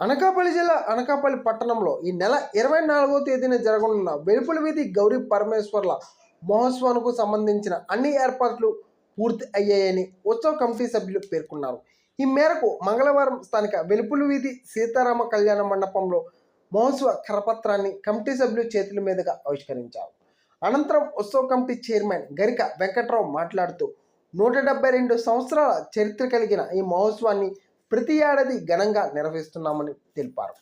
అనకాపల్లి జిల్లా అనకాపల్లి పట్టణంలో ఈ నెల ఇరవై నాలుగో తేదీన జరగనున్న వెలుపుల వీధి గౌరీ పరమేశ్వర్ల మహోత్సవానికి సంబంధించిన అన్ని ఏర్పాట్లు పూర్తి అయ్యాయని ఉత్సవ కమిటీ సభ్యులు పేర్కొన్నారు. ఈ మేరకు మంగళవారం స్థానిక వెలుపుల వీధి సీతారామ కళ్యాణ మండపంలో మహోత్సవ కరపత్రాన్ని కమిటీ సభ్యులు చేతుల మీదుగా ఆవిష్కరించారు. అనంతరం ఉత్సవ కమిటీ చైర్మన్ గరిక వెంకట్రావు మాట్లాడుతూ నూట డెబ్బై రెండు సంవత్సరాల చరిత్ర కలిగిన ఈ మహోత్సవాన్ని ప్రతి ఏడాది ఘనంగా నిర్వహిస్తున్నామని తెలిపారు.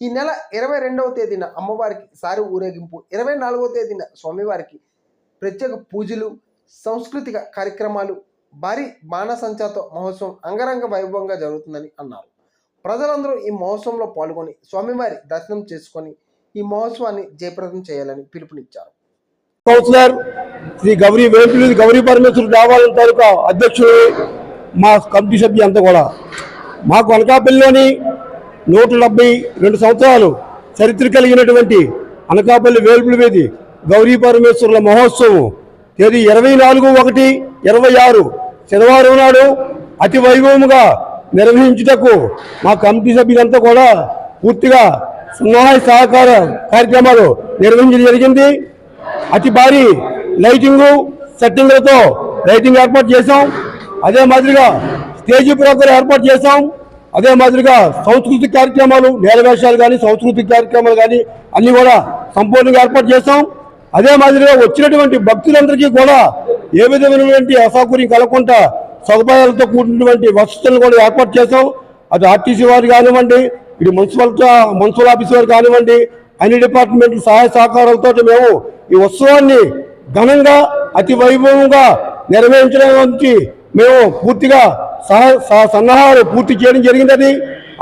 ఈ నెల ఇరవై రెండవ తేదీన అమ్మవారికి సారి ఊరేగింపు ఇరవై నాలుగవ తేదీన స్వామివారికి ప్రత్యేక పూజలు సాంస్కృతిక కార్యక్రమాలు భారీ బాణసంచాతో మహోత్సవం అంగరంగ వైభవంగా జరుగుతుందని అన్నారు. ప్రజలందరూ ఈ మహోత్సవంలో పాల్గొని స్వామివారి దర్శనం చేసుకొని ఈ మహోత్సవాన్ని జయప్రదం చేయాలని పిలుపునిచ్చారు. కౌన్సిలర్ శ్రీ గౌరీ వేపులు గౌరీ పరమేశ్వర దేవాలయం తాలూకా అధ్యక్షుడు మా కమిటీ సభ్యులంతా కూడా మాకు అనకాపల్లిలోని నూట డెబ్బై రెండు సంవత్సరాలు చరిత్ర కలిగినటువంటి అనకాపల్లి వేల్పుల వీధి గౌరీ పరమేశ్వరుల మహోత్సవం. తేదీ ఇరవై నాలుగు ఒకటి ఇరవై ఆరు శనివారం నాడు అతి వైభవముగా నిర్వహించుటకు మా కమిటీ సభ్యులంతా కూడా పూర్తిగా సన్నాహ సహకార కార్యక్రమాలు నిర్వహించడం జరిగింది. అతి భారీ లైటింగు సెట్టింగ్లతో లైటింగ్ ఏర్పాటు చేశాం. అదే మాదిరిగా తేజీ ప్రోగ్రాం ఏర్పాటు చేశాం. అదే మాదిరిగా సాంస్కృతిక కార్యక్రమాలు నేలవేషాలు కానీ సాంస్కృతిక కార్యక్రమాలు కానీ అన్ని కూడా సంపూర్ణంగా ఏర్పాటు చేశాం. అదే మాదిరిగా వచ్చినటువంటి భక్తులందరికీ కూడా ఏ విధమైనటువంటి అసౌకర్యం కలగకుండా సదుపాయాలతో కూడినటువంటి వసతులను కూడా ఏర్పాటు చేశాం. అది ఆర్టీసీ వారు కానివ్వండి ఇటు మున్సిపల్ మున్సిపల్ ఆఫీస్ వారు కానివ్వండి అన్ని డిపార్ట్మెంట్ల సహాయ సహకారాలతో మేము ఈ ఉత్సవాన్ని ఘనంగా అతి వైభవంగా నెరవేర్చడానికి మేము పూర్తిగా సహ- సన్నాహాలు పూర్తి చేయడం జరిగిందని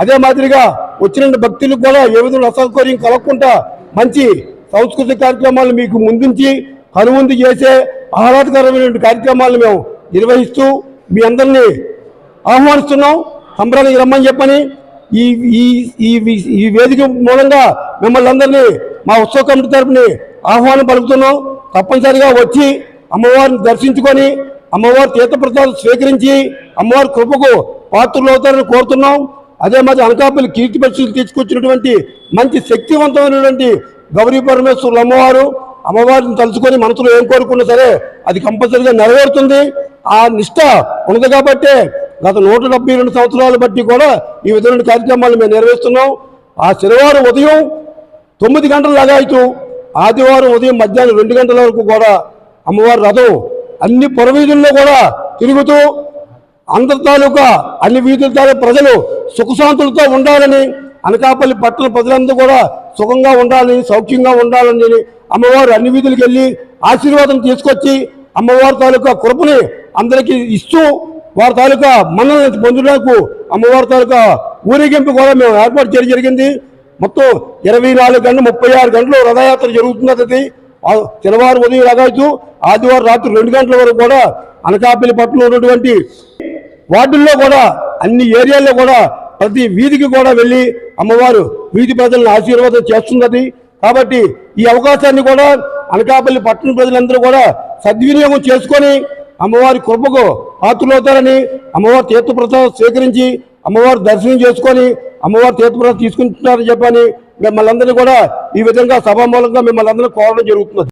అదే మాదిరిగా వచ్చిన భక్తులకు కూడా ఏ విధంగా అసౌకర్యం కలగకుండా మంచి సాంస్కృతిక కార్యక్రమాలు మీకు ముందుంచి కనుముందు చేసే ఆహ్లాదకరమైన కార్యక్రమాలను మేము నిర్వహిస్తూ మీ అందరినీ ఆహ్వానిస్తున్నాం. సంబరానికి రమ్మని చెప్పని ఈ ఈ ఈ ఈ వేదిక మూలంగా మిమ్మల్ని అందరినీ మా ఉత్సవ కమిటీ తరపుని ఆహ్వానం పలుకుతున్నాం. తప్పనిసరిగా వచ్చి అమ్మవారిని దర్శించుకొని అమ్మవారి తీర్థప్రసాదం స్వీకరించి అమ్మవారి కృపకు పాత్రలు అవుతారని కోరుతున్నాం. అదే మాది అనకాపల్లి కీర్తి పరిస్థితులు తీసుకొచ్చినటువంటి మంచి శక్తివంతమైనటువంటి గౌరీ పరమేశ్వరులు అమ్మవారు అమ్మవారిని తలుచుకొని మనసులో ఏం కోరుకున్నా సరే అది కంపల్సరీగా నెరవేరుతుంది. ఆ నిష్ట ఉన్నది కాబట్టి గత నూట డెబ్బై రెండు సంవత్సరాలు బట్టి కూడా ఈ విధమైన కార్యక్రమాలు మేము నెరవేరుస్తున్నాం ఆ శనివారం ఉదయం తొమ్మిది గంటల లగాయితూ ఆదివారం ఉదయం మధ్యాహ్నం రెండు గంటల వరకు కూడా అమ్మవారి రథం అన్ని పురవీధుల్లో కూడా తిరుగుతూ అందరి తాలూకా అన్ని వీధుల తాలూకా ప్రజలు సుఖశాంతులతో ఉండాలని అనకాపల్లి పట్టణ ప్రజలందరూ కూడా సుఖంగా ఉండాలని సౌఖ్యంగా ఉండాలని అమ్మవారు అన్ని వీధులకు వెళ్ళి ఆశీర్వాదం తీసుకొచ్చి అమ్మవారి తాలూకా కృపని అందరికీ ఇస్తూ వారి తాలూకా మన్నలను పొందడానికి అమ్మవారి తాలూకా ఊరేగింపు కూడా మేము ఏర్పాటు చేయడం జరిగింది. మొత్తం ఇరవై నాలుగు గంటలు ముప్పై ఆరు గంటలు రథయాత్ర జరుగుతున్నది. తెల్లవారు శనివారం ఉదయం లగాయతూ ఆదివారం రాత్రి రెండు గంటల వరకు కూడా అనకాపల్లి పట్టణంలో ఉన్నటువంటి వార్డుల్లో కూడా అన్ని ఏరియాల్లో కూడా ప్రతి వీధికి కూడా వెళ్ళి అమ్మవారు వీధి ప్రజలను ఆశీర్వాదం చేస్తున్నది. కాబట్టి ఈ అవకాశాన్ని కూడా అనకాపల్లి పట్టణ ప్రజలందరూ కూడా సద్వినియోగం చేసుకొని అమ్మవారి కృపకు పాత్రలవుతారని అమ్మవారి తీర్థప్రసాదం స్వీకరించి అమ్మవారు దర్శనం చేసుకొని అమ్మవారి తీర్థప్రసాదం తీసుకుంటున్నారని చెప్పని మిమ్మల్ని అందరినీ కూడా ఈ విధంగా సభామూలంగా మిమ్మల్ని అందరూ కోరడం జరుగుతున్నది.